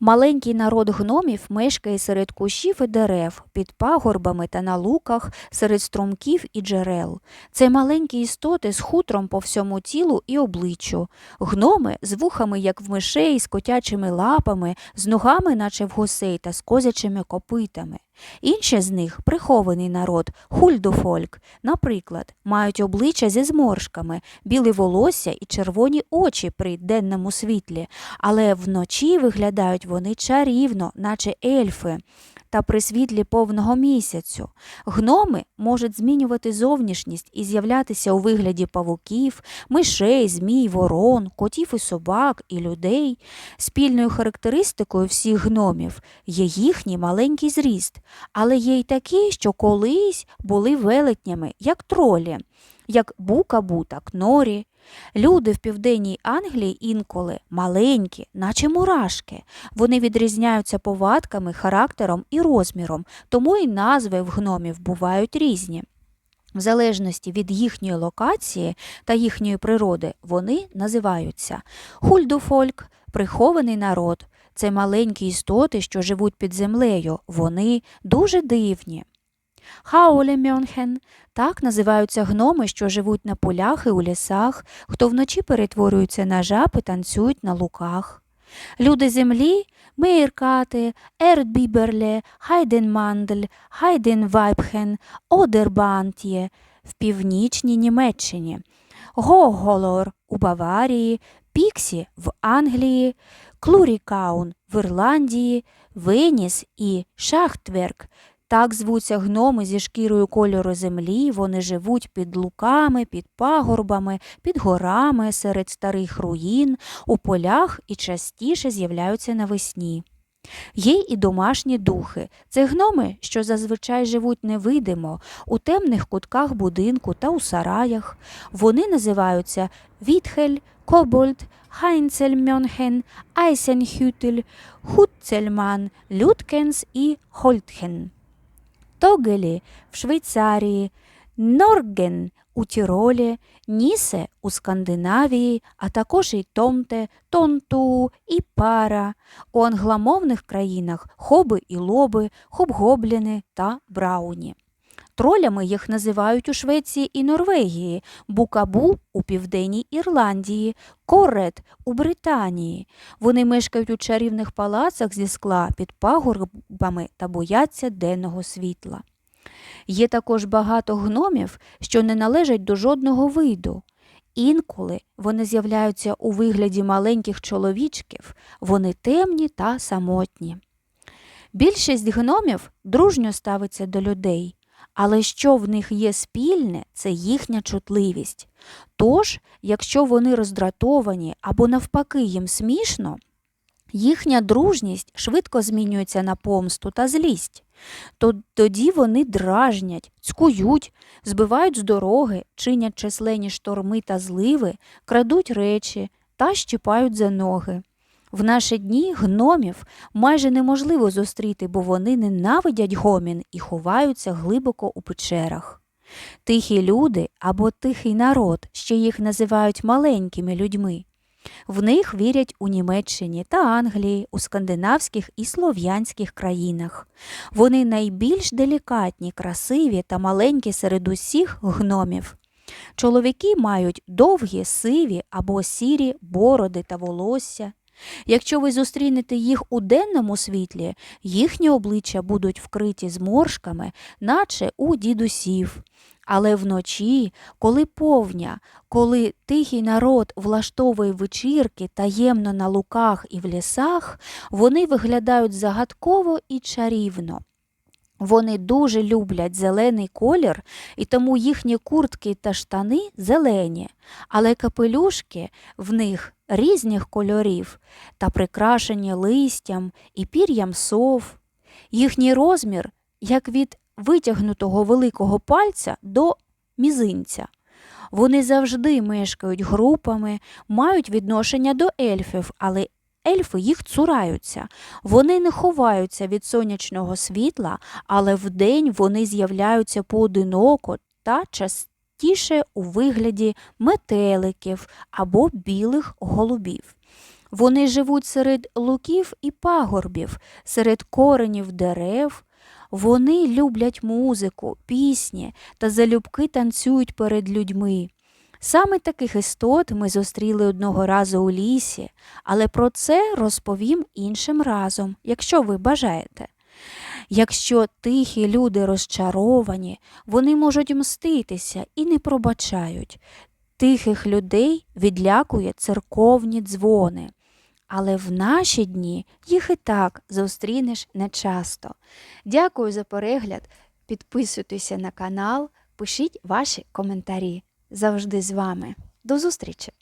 Маленький народ гномів мешкає серед кущів і дерев, під пагорбами та на луках, серед струмків і джерел. Це маленькі істоти з хутром по всьому тілу і обличчю. Гноми з вухами, як в мишей, з котячими лапами, з ногами, наче в гусей, та з козячими копитами. Інші з них прихований народ, хульдофольк, наприклад, мають обличчя зі зморшками, біле волосся і червоні очі при денному світлі, але вночі виглядають вони чарівно, наче ельфи. Та при світлі повного місяцю. Гноми можуть змінювати зовнішність і з'являтися у вигляді павуків, мишей, змій, ворон, котів і собак, і людей. Спільною характеристикою всіх гномів є їхній маленький зріст, але є й такі, що колись були велетнями, як тролі, як бука-бу та кнорі. Люди в південній Англії інколи маленькі, наче мурашки. Вони відрізняються повадками, характером і розміром, тому і назви в гномів бувають різні. В залежності від їхньої локації та їхньої природи вони називаються хульдофольк, прихований народ. Це маленькі істоти, що живуть під землею. Вони дуже дивні. Хаулемьонхен – так називаються гноми, що живуть на полях і у лісах, хто вночі перетворюються на жаб і танцюють на луках. Люди землі Мейркати, Ердбіберле, Хайденмандель, Хайденвайбхен, Одербантє в північній Німеччині, Гоголор у Баварії, Піксі в Англії, Клурікаун в Ірландії, Веніс і Шахтверк так звуться гноми зі шкірою кольору землі, вони живуть під луками, під пагорбами, під горами, серед старих руїн, у полях і частіше з'являються навесні. Є і домашні духи. Це гноми, що зазвичай живуть невидимо, у темних кутках будинку та у сараях. Вони називаються Вітхель, Кобольд, Хайнцельмьонхен, Айсенхютель, Хутцельман, Люткенс і Хольтхен. Тогелі в Швейцарії, Норген у Тіролі, Нісе у Скандинавії, а також і Томте, Тонту і Пара. У англомовних країнах хоби і лоби, хобгобліни та брауні. Тролями їх називають у Швеції і Норвегії, букабу у Південній Ірландії, корет у Британії. Вони мешкають у чарівних палацах зі скла під пагорбами та бояться денного світла. Є також багато гномів, що не належать до жодного виду. Інколи вони з'являються у вигляді маленьких чоловічків, вони темні та самотні. Більшість гномів дружньо ставиться до людей. Але що в них є спільне, це їхня чутливість. Тож, якщо вони роздратовані або навпаки їм смішно, їхня дружність швидко змінюється на помсту та злість. То тоді вони дражнять, цькують, збивають з дороги, чинять численні шторми та зливи, крадуть речі та щіпають за ноги. В наші дні гномів майже неможливо зустріти, бо вони ненавидять гомін і ховаються глибоко у печерах. Тихі люди або тихий народ, ще їх називають маленькими людьми. В них вірять у Німеччині та Англії, у скандинавських і слов'янських країнах. Вони найбільш делікатні, красиві та маленькі серед усіх гномів. Чоловіки мають довгі, сиві або сірі бороди та волосся. Якщо ви зустрінете їх у денному світлі, їхні обличчя будуть вкриті зморшками, наче у дідусів. Але вночі, коли повня, коли тихий народ влаштовує вечірки таємно на луках і в лісах, вони виглядають загадково і чарівно. Вони дуже люблять зелений колір, і тому їхні куртки та штани зелені, але капелюшки в них різних кольорів та прикрашені листям і пір'ям сов. Їхній розмір, як від витягнутого великого пальця до мізинця. Вони завжди мешкають групами, мають відношення до ельфів, але ельфи їх цураються. Вони не ховаються від сонячного світла, але вдень вони з'являються поодиноко та частіше у вигляді метеликів або білих голубів. Вони живуть серед луків і пагорбів, серед коренів дерев. Вони люблять музику, пісні та залюбки танцюють перед людьми. Саме таких істот ми зустріли одного разу у лісі, але про це розповім іншим разом, якщо ви бажаєте. Якщо тихі люди розчаровані, вони можуть мститися і не пробачають. Тихих людей відлякує церковні дзвони. Але в наші дні їх і так зустрінеш нечасто. Дякую за перегляд. Підписуйтеся на канал, пишіть ваші коментарі. Завжди з вами. До зустрічі!